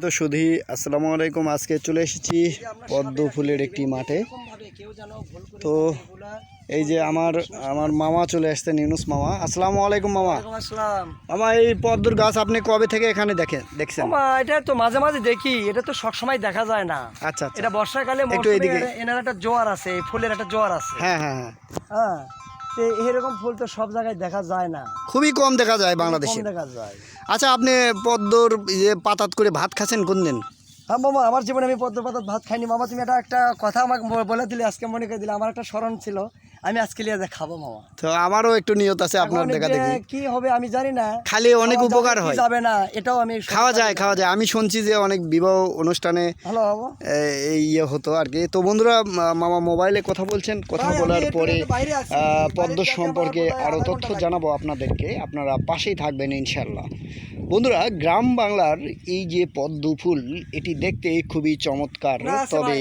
তো সুধি আসসালামু আলাইকুম আজকে চলে এসেছি পদ্ম ফুলের একটি মাঠে। তো এই যে আমার আমার মামা চলে আসছেন ইউনুস মামা। আসসালামু আলাইকুম মামা। মামা এই পদ্মর গাছ আপনি কবে থেকে এখানে দেখেন দেখছেন? এটা তো মাঝে মাঝে দেখি এটা তো সবসময় দেখা যায় না। আচ্ছা আচ্ছা। এটা বর্ষাকালে একটু এদিকে। এনার একটা জোয়ার আছে এই ফুলের একটা জোয়ার আছে। হ্যাঁ হ্যাঁ হ্যাঁ। হ্যাঁ এরকম ফুল তো সব জায়গায় দেখা যায় না। খুবই কম দেখা যায় বাংলাদেশে। দেখা যায়। আচ্ছা আপনি পদ্মর ইয়ে পাতাত করে ভাত খাচ্ছেন কোন দিন হ্যাঁ মামা, আমার জীবনে আমি পদ্ম পাতার ভাত খাইনি। মামা, তুমি এটা একটা কথা আমাকে বলে দিলে, আজকে মনে করে দিলে। আমার একটা স্মরণ ছিল। আমি আজকে লিয়ে যা খাব মামা। তো আমারও একটু নিয়ত আছে আপনার দেখা দেখি কি হবে আমি জানি না। খালি অনেক উপকার হয়। যাবে না এটাও আমি খাওয়া যায় খাওয়া যায়। আমি শুনছি যে অনেক বিবাহ অনুষ্ঠানে ভালো বাবা। এই ইয়ে হতো আর কি। তো বন্ধুরা মামা মোবাইলে কথা বলছেন কথা বলার পরে পদ্ম সম্পর্কে আরও তথ্য জানাব আপনাদেরকে। আপনারা পাশেই থাকবেন ইনশাল্লাহ বন্ধুরা গ্রাম বাংলার এই যে পদ্ম ফুল এটি দেখতে খুবই চমৎকার। তবে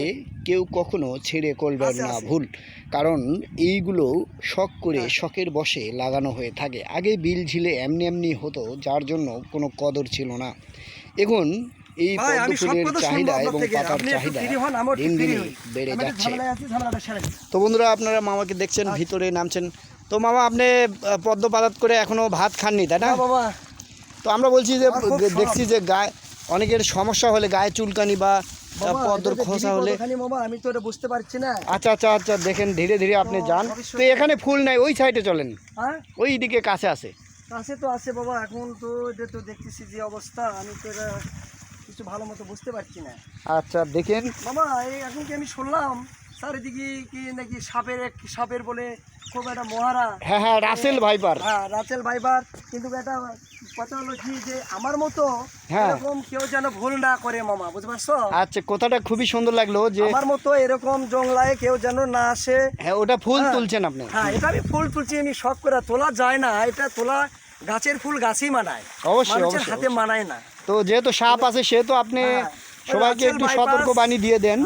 কেউ কখনো ছেড়ে করবেন না ভুল কারণ এইগুলো শখ করে শখের বসে লাগানো হয়ে থাকে। আগে বিল ঝিলে এমনি এমনি হতো যার জন্য কোনো কদর ছিল না। এখন এই পদ্ম ফুলের চাহিদা এবং। পাতার চাহিদা দিন দিনই বেড়ে যাচ্ছে। তো বন্ধুরা আপনারা মামাকে দেখছেন আচ্ছা। ভিতরে নামছেন। তো মামা আপনি পদ্ম পাতাত করে এখনও ভাত খাননি তাই না বাবা। তো আমরা বলছি যে। দেখছি যে গায়ে অনেকের সমস্যা হলে গায়ে চুলকানি বা পদ্মর খোসা হলে আমি তো এটা বুঝতে পারছি না। আচ্ছা আচ্ছা আচ্ছা দেখেন ধীরে ধীরে আপনি যান। তো এখানে ফুল নাই ওই সাইডে চলেন। হ্যাঁ? ওই দিকে কাছে আছে। কাছে তো আছে বাবা এখন তো এটা তো দেখতেছি যে অবস্থা। আমি তো এটা কিছু ভালো মতো বুঝতে পারছি না। আচ্ছা দেখেন। বাবা এই এখন কি আমি শুনলাম? চারিদিকে কি নাকি সাপের এক সাপের বলে খুব একটা মহারা। হ্যাঁ হ্যাঁ রাসেল ভাইপার হ্যাঁ রাচেল ভাইবার। কিন্তু এটা কথা হলো কি যে আমার মতো হ্যাঁ। এরকম কেউ যেন ভুল না করে মামা বুঝতে পারছ? আচ্ছা কথাটা খুবই সুন্দর লাগল যে আমার মতো এরকম জংলায় কেউ যেন না আসে। হ্যাঁ ওটা ফুল হ্যাঁ। তুলছেন আপনি। হ্যাঁ এটা আমি ফুল তুলছি আমি শখ করে। তোলা যায় না এটা তোলা গাছের ফুল গাছেই মানায়। অবশ্যই, হাতে মানায় না। তো যেহেতু সাপ আছে সেহেতু আপনি হ্যাঁ। সবাইকে একটু সতর্ক বাণী দিয়ে দেন।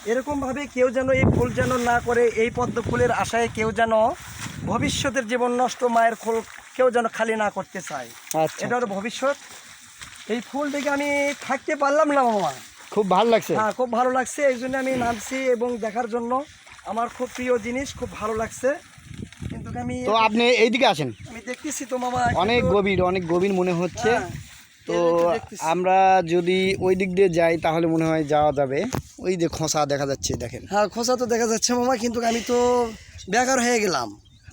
হ্যাঁ, এরকম ভাবে কেউ যেন এই ফুল যেন না করে এই পদ্ম ফুলের আশায় কেউ যেন ভবিষ্যতের জীবন নষ্ট মায়ের খোল কেউ যেন খালি না করতে চায়। আচ্ছা। এটা হলো ভবিষ্যৎ। এই ফুল দেখে আমি থাকতে পারলাম না মামা। খুব ভালো লাগছে। হ্যাঁ খুব ভালো লাগছে। এই জন্য আমি নামছি এবং দেখার জন্য আমার খুব প্রিয় জিনিস খুব ভালো লাগছে। কিন্তু আমি তো আপনি এইদিকে আসেন। আমি দেখতেছি তো মামা। অনেক গভীর অনেক গভীর মনে হচ্ছে। হ্যাঁ, তো। আমরা যদি ওই দিক দিয়ে যাই তাহলে মনে হয় যাওয়া যাবে। ওই যে খোঁসা দেখা যাচ্ছে দেখেন। হ্যাঁ খোঁসা তো দেখা যাচ্ছে মামা কিন্তু আমি তো বেকার হয়ে গেলাম।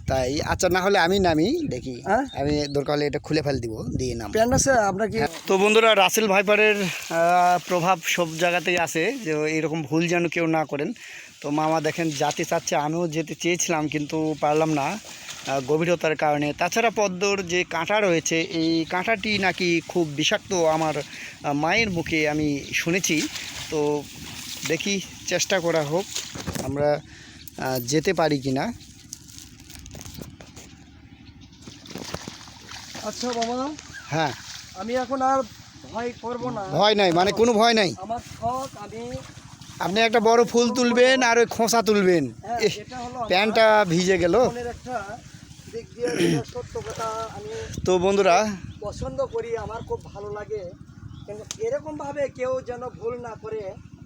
তাই আচ্ছা না হলে আমি নামি দেখি। হ্যাঁ? আমি দরকার হলে এটা খুলে ফেল দিব দিয়ে নাম প্যান্ট আছে আপনার কি তো বন্ধুরা রাসেল ভাইপারের প্রভাব সব জায়গাতেই আছে যে এরকম ভুল যেন কেউ না করেন। তো মামা দেখেন যেতে চাচ্ছে আমিও যেতে চেয়েছিলাম কিন্তু পারলাম না। গভীরতার কারণে। তাছাড়া পদ্মর যে কাঁটা রয়েছে এই কাঁটাটি নাকি খুব বিষাক্ত আমার মায়ের মুখে আমি শুনেছি। তো দেখি চেষ্টা করা হোক আমরা যেতে পারি কি না আচ্ছা বাবা হ্যাঁ। আমি এখন আর ভয় করব না। ভয় নাই মানে কোনো ভয় নাই? আমার শখ আমি আপনি একটা বড় ফুল তুলবেন আর ওই খোঁসা তুলবেন। হ্যাঁ, প্যান্টটা ভিজে গেল। একটা দিক দিয়ে সত্য কথা আমি তো বন্ধুরা পছন্দ করি আমার খুব ভালো লাগে। কিন্তু এরকম ভাবে কেউ যেন ভুল না করে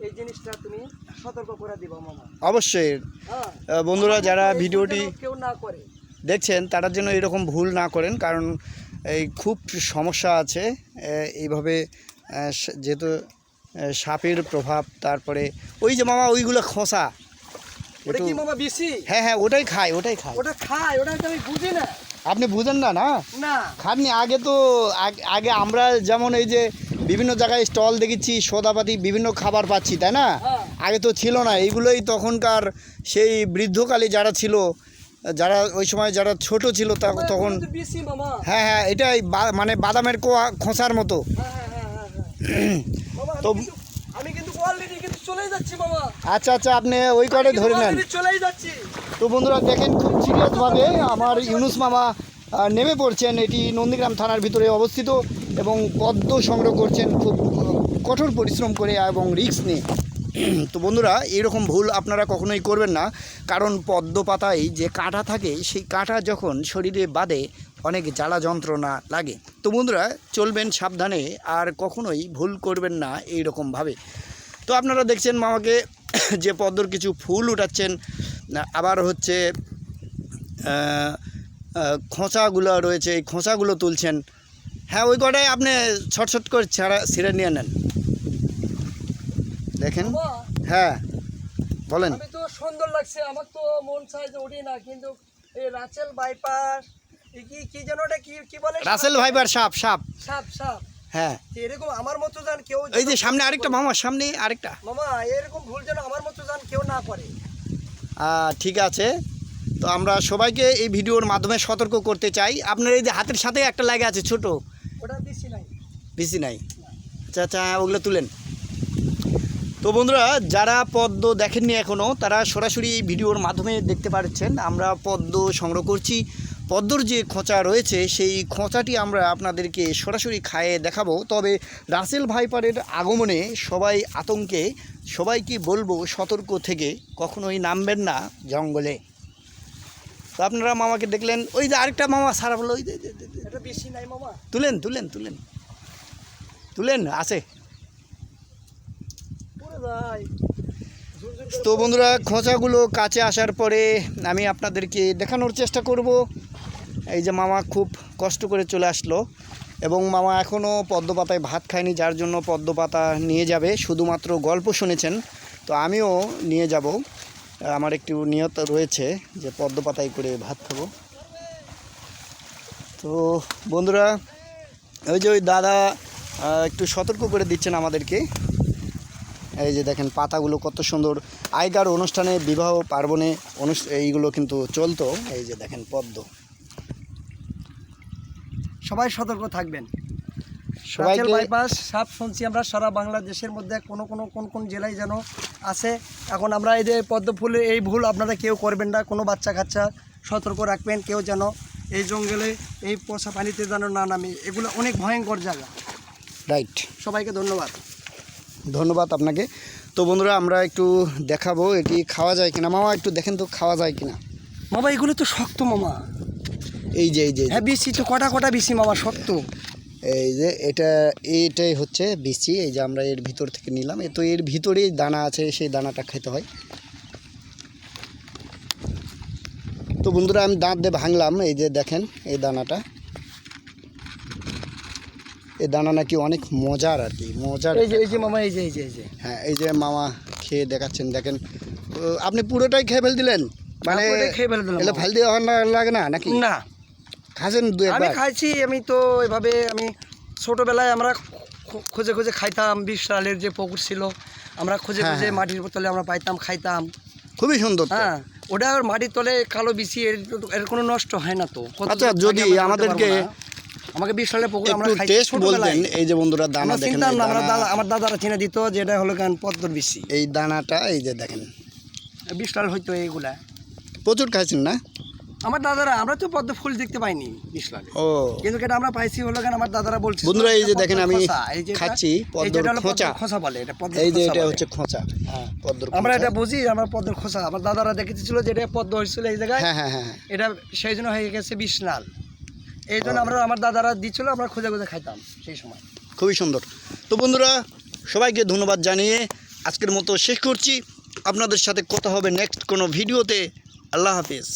এই জিনিসটা তুমি সতর্ক করে দিবা মামা। অবশ্যই। হ্যাঁ। বন্ধুরা যারা ভিডিওটি কেউ না করে। দেখছেন তারা যেন এরকম ভুল না করেন কারণ এই খুব সমস্যা আছে এইভাবে যেহেতু সাপের প্রভাব তারপরে ওই যে মামা ওইগুলো খোসা ওটা কি মামা বেশি হ্যাঁ হ্যাঁ ওটাই খায় ওটাই খায় ওটা খায় ওটা আমি বুঝি না। আপনি বুঝেন না না? না। খাননি আগে তো আগে আমরা যেমন এই যে বিভিন্ন জায়গায় স্টল দেখেছি সোদাপাতি বিভিন্ন খাবার পাচ্ছি তাই না? হ্যাঁ। আগে তো ছিল না এইগুলোই তখনকার সেই বৃদ্ধকালে যারা ছিল যারা ওই সময় যারা ছোট ছিল তখন হ্যাঁ হ্যাঁ এটাই মানে বাদামের কোয়া খোসার মতো। হ্যাঁ হ্যাঁ তো- কিন্তু- আমি কিন্তু অলরেডি কিন্তু চলেই যাচ্ছি মামা আচ্ছা আচ্ছা আপনি ওই কটে ধরে নেন? already চলেই যাচ্ছি। তো বন্ধুরা দেখেন খুব সিরিয়াসভাবে আমার ইউনুস মামা নেমে পড়ছেন এটি নন্দীগ্রাম থানার ভিতরে অবস্থিত এবং পদ্ম সংগ্রহ করছেন খুব কঠোর পরিশ্রম করে এবং রিস্ক নিয়ে। তো বন্ধুরা এরকম ভুল আপনারা কখনোই করবেন না কারণ পদ্ম পাতায় যে কাঁটা থাকে সেই কাঁটা যখন শরীরে বাঁধে অনেক জ্বালা যন্ত্রণা লাগে। তো বন্ধুরা চলবেন সাবধানে আর কখনোই ভুল করবেন না এই রকমভাবে তো আপনারা দেখছেন মামাকে যে পদ্মর কিছু ফুল উঠাচ্ছেন আবার হচ্ছে খোঁচাগুলো রয়েছে এই খোঁচাগুলো তুলছেন। হ্যাঁ ওই কটাই আপনি ছটছট করে ছাড়া ছিঁড়ে নিয়ে নেন। দেখেন। হ্যাঁ বলেন। তো সুন্দর লাগছে আমার তো মন চায় যে উঠি না কিন্তু এই রাচেল বাইপাস কি কি যেন ওটা কি কি বলে? রাসেল ভাইবার সাপ সাপ। সাপ সাপ। হ্যাঁ। এরকম আমার মতো জান কেউ এই যে সামনে আরেকটা মামা সামনে আরেকটা। মামা এরকম ভুল যেন আমার মতো জান কেউ না করে। ঠিক আছে। তো আমরা সবাইকে এই ভিডিওর মাধ্যমে সতর্ক করতে চাই। আপনার এই যে হাতের সাথে একটা লাগে আছে ছোট। ওটা দিছি নাই। বেশি নাই। আচ্ছা আচ্ছা হ্যাঁ, ওগুলো তুলেন। তো বন্ধুরা যারা পদ্ম দেখেননি এখনও তারা সরাসরি এই ভিডিওর মাধ্যমে দেখতে পাচ্ছেন আমরা পদ্ম সংগ্রহ করছি। পদ্মর যে খোঁচা রয়েছে সেই খোঁচাটি আমরা আপনাদেরকে সরাসরি খায়ে দেখাবো। তবে রাসেল ভাইপারের আগমনে সবাই আতঙ্কে সবাইকে বলব সতর্ক থেকে কখনোই নামবেন না জঙ্গলে। তো আপনারা মামাকে দেখলেন ওই যে আরেকটা মামা সারা বলো ওই তুলেন তুলেন তুলেন। তুলেন আছে। তো বন্ধুরা খোঁচাগুলো কাছে আসার পরে আমি আপনাদেরকে দেখানোর চেষ্টা করব। এই যে মামা খুব কষ্ট করে চলে আসলো এবং মামা এখনও পদ্মপাতায় ভাত খায়নি, যার জন্য পদ্মপাতা নিয়ে যাবে। শুধুমাত্র গল্প শুনেছেন, তো আমিও নিয়ে যাব। আমার একটু নিয়ত রয়েছে যে পদ্মপাতায় করে ভাত খাব। তো বন্ধুরা, ওই যে ওই দাদা একটু সতর্ক করে দিচ্ছেন আমাদেরকে। এই যে দেখেন পাতাগুলো কত সুন্দর। আগেকার অনুষ্ঠানে বিবাহ পার্বণে এইগুলো কিন্তু চলতো। এই যে দেখেন পদ্ম। সবাই সতর্ক থাকবেন। সবাইকে বাইপাস সাপ শুনছি আমরা সারা বাংলাদেশের মধ্যে কোন কোন কোন কোন জেলায় যেন আছে। এখন আমরা এই যে পদ্ম ফুলে এই ভুল আপনারা কেউ করবেন না। কোনো বাচ্চা কাচ্চা সতর্ক রাখবেন। কেউ যেন এই জঙ্গলে এই পোষা পানিতে যেন না নামে। এগুলো অনেক ভয়ঙ্কর জায়গা। রাইট সবাইকে ধন্যবাদ। ধন্যবাদ আপনাকে। তো বন্ধুরা আমরা একটু দেখাবো এটি খাওয়া যায় কিনা। মামা একটু দেখেন তো খাওয়া যায় কিনা। মামা এগুলো তো শক্ত মামা। এই যে এই যে হ্যাঁ বেশি তো কটা কটা বেশি মামা শক্ত। এই যে এটা এইটাই হচ্ছে বিচি। এই যে আমরা এর ভিতর থেকে নিলাম। এ তো এর ভিতরেই দানা আছে সেই দানাটা খেতে হয়। তো বন্ধুরা আমি দাঁত দিয়ে ভাঙলাম। এই যে দেখেন এই দানাটা। এই দানা নাকি অনেক মজার আর কি মজার এই যে এই যে মামা এই যে এই যে এই যে। হ্যাঁ এই যে মামা খেয়ে দেখাচ্ছেন দেখেন। আপনি পুরোটাই খেয়ে ফেল দিলেন? মানে খেয়ে ফেলে দিলাম মামা। ফেল দেওয়া না- লাগে না নাকি? না। খাসেন দু আমি খাইছি আমি তো এভাবে আমি ছোটোবেলায় আমরা খুঁজে খুঁজে খাইতাম বিশ সালের যে পুকুর ছিল আমরা খুঁজে হ্যাঁ, খুঁজে হ্যাঁ। মাটির বোতলে আমরা পাইতাম খাইতাম। খুবই সুন্দর হ্যাঁ ওটা আর মাটির তলে কালো বিচি এর কোনো নষ্ট হয় না তো। আচ্ছা, যদি আমাদেরকে। আমাকে বিশ সালের পুকুর আমরা টেস্ট। বলতেন এই যে বন্ধুরা দানা দেখেন না আমরা দাদা আমার দাদারা চিনে দিত যে এটা হলো গান পদ্মর বিচি এই দানাটা এই যে দেখেন। বিশ সাল হইতো এইগুলা। প্রচুর খাইছেন না? আমার দাদারা আমরা তো পদ্ম ফুল দেখতে পাইনি বিশ সালে। ও। কিন্তু এটা আমরা পাইছি হলো কেন আমার দাদারা বলছে বন্ধুরা, এই যে দেখেন আমি খাচ্ছি পদ্মর খোঁচা। খোসা বলে এটা পদ্ম এই যে এটা হচ্ছে খোঁচা হ্যাঁ। পদ্মর আমরা এটা বুঝি আমার পদ্মর খোসা আমার দাদারা দেখেছিল যে এটা পদ্ম হয়েছিল এই জায়গায়। হ্যাঁ হ্যাঁ হ্যাঁ। এটা সেই জন্য হয়ে গেছে বিষ নাল এই জন্য আমরা আমার দাদারা দিচ্ছিল আমরা খুঁজে খুঁজে খাইতাম সেই সময়। খুবই সুন্দর। তো বন্ধুরা সবাইকে ধন্যবাদ জানিয়ে আজকের মতো শেষ করছি। আপনাদের সাথে কথা হবে নেক্সট কোনো ভিডিওতে। আল্লাহ হাফিজ।